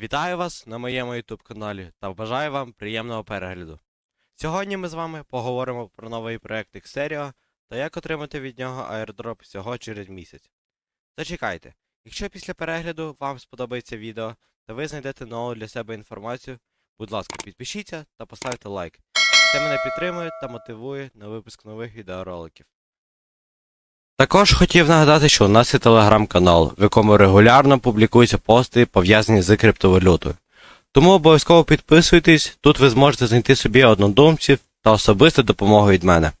Вітаю вас на моєму YouTube каналі та бажаю вам приємного перегляду. Сьогодні ми з вами поговоримо про новий проект Xerio та як отримати від нього airdrop всього через місяць. Зачекайте, якщо після перегляду вам сподобається відео та ви знайдете нову для себе інформацію, будь ласка, підпишіться та поставте лайк. Це мене підтримує та мотивує на випуск нових відеороликів. Також хотів нагадати, що у нас є телеграм-канал, в якому регулярно публікуються пости, пов'язані з криптовалютою. Тому обов'язково підписуйтесь, тут ви зможете знайти собі однодумців та особисту допомогу від мене.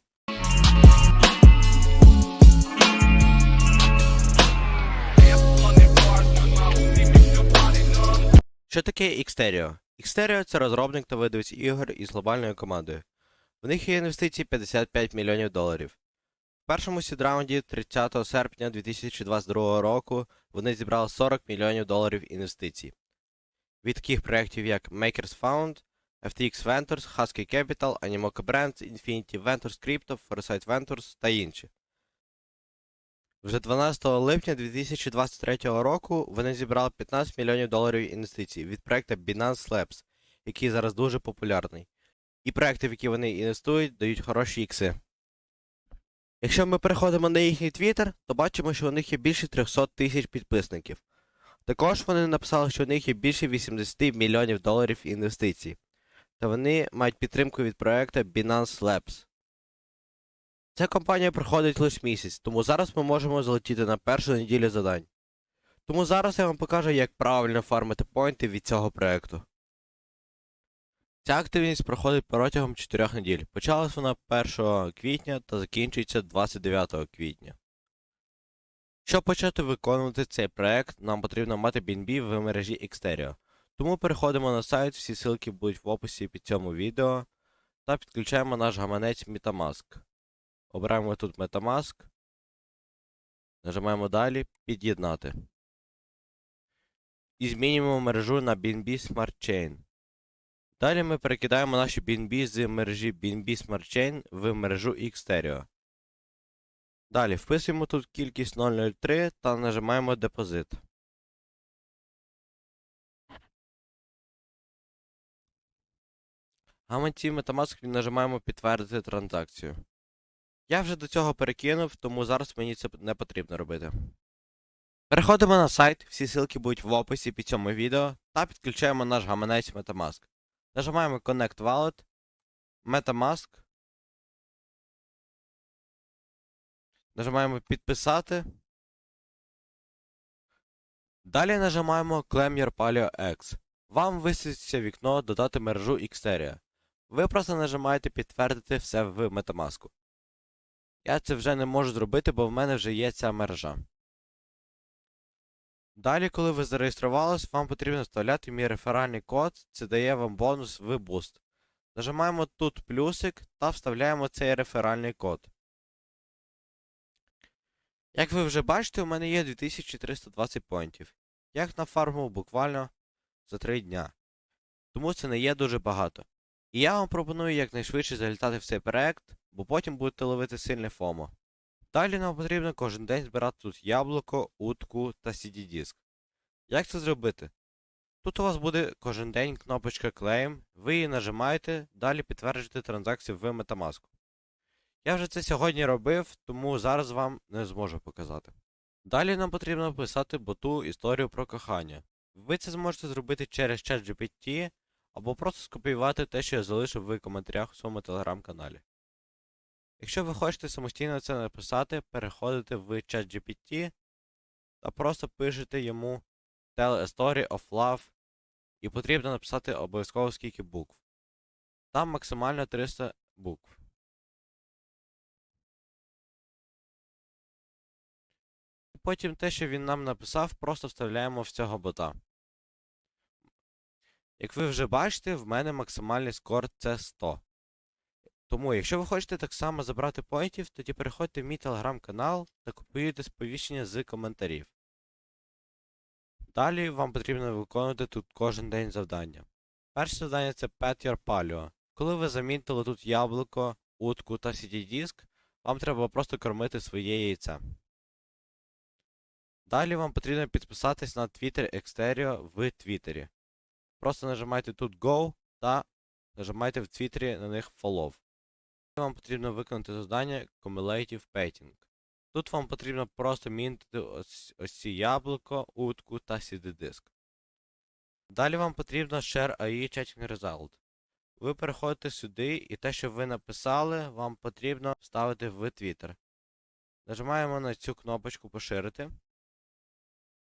Що таке Xterio? Xterio – це розробник та видавець ігор із глобальною командою. В них є інвестиції 55 мільйонів доларів. В першому сідраунді 30 серпня 2022 року вони зібрали 40 мільйонів доларів інвестицій. Від таких проєктів як Makers Found, FTX Ventures, Husky Capital, Animoca Brands, Infinity Ventures Crypto, Foresight Ventures та інші. Вже 12 липня 2023 року вони зібрали 15 мільйонів доларів інвестицій від проекту Binance Labs, який зараз дуже популярний. І проекти, в які вони інвестують, дають хороші ікси. Якщо ми переходимо на їхній твіттер, то бачимо, що у них є більше 300 тисяч підписників. Також вони написали, що у них є більше 80 мільйонів доларів інвестицій. Та вони мають підтримку від проекту Binance Labs. Ця компанія проходить лише місяць, тому зараз ми можемо залетіти на першу неділю задань. Тому зараз я вам покажу, як правильно фармити поінти від цього проекту. Ця активність проходить протягом 4 неділь. Почалась вона 1 квітня та закінчується 29 квітня. Щоб почати виконувати цей проект, нам потрібно мати BNB в мережі Xterio. Тому переходимо на сайт, всі ссылки будуть в описі під цьому відео та підключаємо наш гаманець Metamask. Обираємо тут Metamask. Нажимаємо далі Під'єднати. І змінюємо мережу на BNB Smart Chain. Далі ми перекидаємо наші BNB з мережі BNB Smart Chain в мережу Xterio. Далі вписуємо тут кількість 003 та нажимаємо депозит. Гаманці Metamask нажимаємо підтвердити транзакцію. Я вже до цього перекинув, тому зараз мені це не потрібно робити. Переходимо на сайт, всі ссылки будуть в описі під цьому відео та підключаємо наш гаманець Metamask. Нажимаємо Connect Wallet, Metamask. Нажимаємо підписати. Далі нажимаємо Claim Your Palio X. Вам висвітиться вікно додати мережу Xteria. Ви просто нажимаєте підтвердити все в Metamask. Я це вже не можу зробити, бо в мене вже є ця мережа. Далі, коли ви зареєструвались, вам потрібно вставляти мій реферальний код, це дає вам бонус в Boost. Нажимаємо тут плюсик та вставляємо цей реферальний код. Як ви вже бачите, у мене є 2320 поінтів. Я їх нафармив буквально за 3 дня. Тому це не є дуже багато. І я вам пропоную якнайшвидше залітати в цей проект, бо потім будете ловити сильне фомо. Далі нам потрібно кожен день збирати тут яблуко, утку та CD-диск. Як це зробити? Тут у вас буде кожен день кнопочка Claim, ви її нажимаєте, далі підтверджуєте транзакцію в Metamask. Я вже це сьогодні робив, тому зараз вам не зможу показати. Далі нам потрібно написати боту історію про кохання. Ви це зможете зробити через ChatGPT або просто скопіювати те, що я залишив в коментарях у своєму телеграм-каналі. Якщо ви хочете самостійно це написати, переходите в ChatGPT та просто пишете йому Tell a story of love і потрібно написати обов'язково скільки букв. Там максимально 300 букв. І Потім те, що він нам написав, просто вставляємо в цього бота. Як ви вже бачите, в мене максимальний скор це 100. Тому, якщо ви хочете так само забрати поінтів, тоді переходьте в мій телеграм-канал та копіюйте сповіщення з коментарів. Далі вам потрібно виконувати тут кожен день завдання. Перше завдання це Pet Your Paleo. Коли ви замітили тут яблуко, утку та CD-диск, вам треба просто кормити своє яйце. Далі вам потрібно підписатись на Twitter Xterio в Твіттері. просто нажимайте тут Go та нажимайте в Твіттері на них Follow. Вам потрібно виконати завдання Cumulative Painting. Тут вам потрібно просто мінтити ось, ось ці яблуко, утку та CD-диск. Далі вам потрібно Share AI Chatting Result. Ви переходите сюди, і те, що ви написали, вам потрібно вставити в Twitter. Нажимаємо на цю кнопочку Поширити.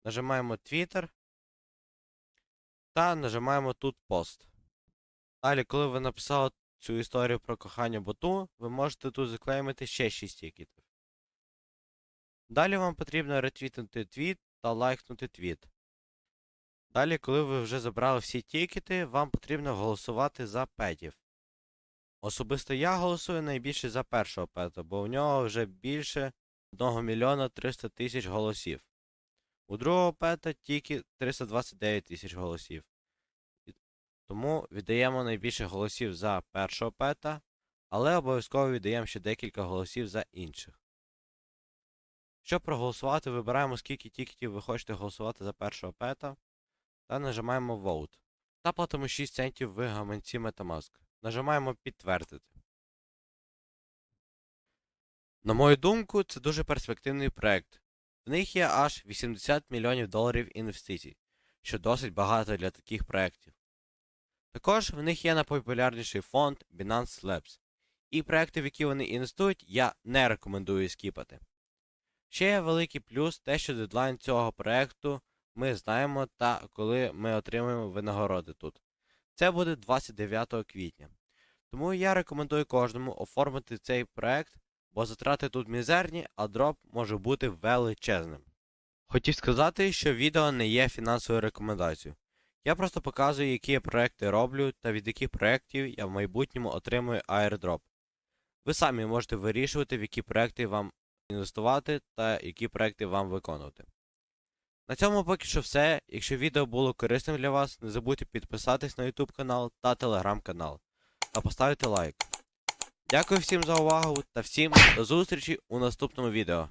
Нажимаємо Twitter. Та нажимаємо тут пост. Далі, коли ви написали цю історію про кохання боту, ви можете тут заклеймити ще 6 тікетів. Далі вам потрібно ретвітнути твіт та лайкнути твіт. Далі, коли ви вже забрали всі тікети, вам потрібно голосувати за петів. Особисто я голосую найбільше за першого пета, бо у нього вже більше 1 мільйона 300 тисяч голосів. У другого пета тільки 329 тисяч голосів. Тому віддаємо найбільше голосів за першого пета, але обов'язково віддаємо ще декілька голосів за інших. Щоб проголосувати, вибираємо скільки тікетів ви хочете голосувати за першого пета та нажимаємо Vote. Та платимо 6 центів в гаманці Metamask. Нажимаємо Підтвердити. На мою думку, це дуже перспективний проект. В них є аж 80 мільйонів доларів інвестицій, що досить багато для таких проєктів. Також в них є найпопулярніший фонд Binance Labs, і проекти, в які вони інвестують, я не рекомендую скіпати. Ще є великий плюс те, що дедлайн цього проекту ми знаємо та коли ми отримаємо винагороди тут. Це буде 29 квітня. Тому я рекомендую кожному оформити цей проект, бо затрати тут мізерні, а дроп може бути величезним. Хотів сказати, що відео не є фінансовою рекомендацією. Я просто показую, які я проекти роблю та від яких проєктів я в майбутньому отримую airdrop. Ви самі можете вирішувати, в які проекти вам інвестувати та які проекти вам виконувати. На цьому поки що все. Якщо відео було корисним для вас, не забудьте підписатись на YouTube канал та Telegram канал та поставити лайк. Дякую всім за увагу та всім до зустрічі у наступному відео.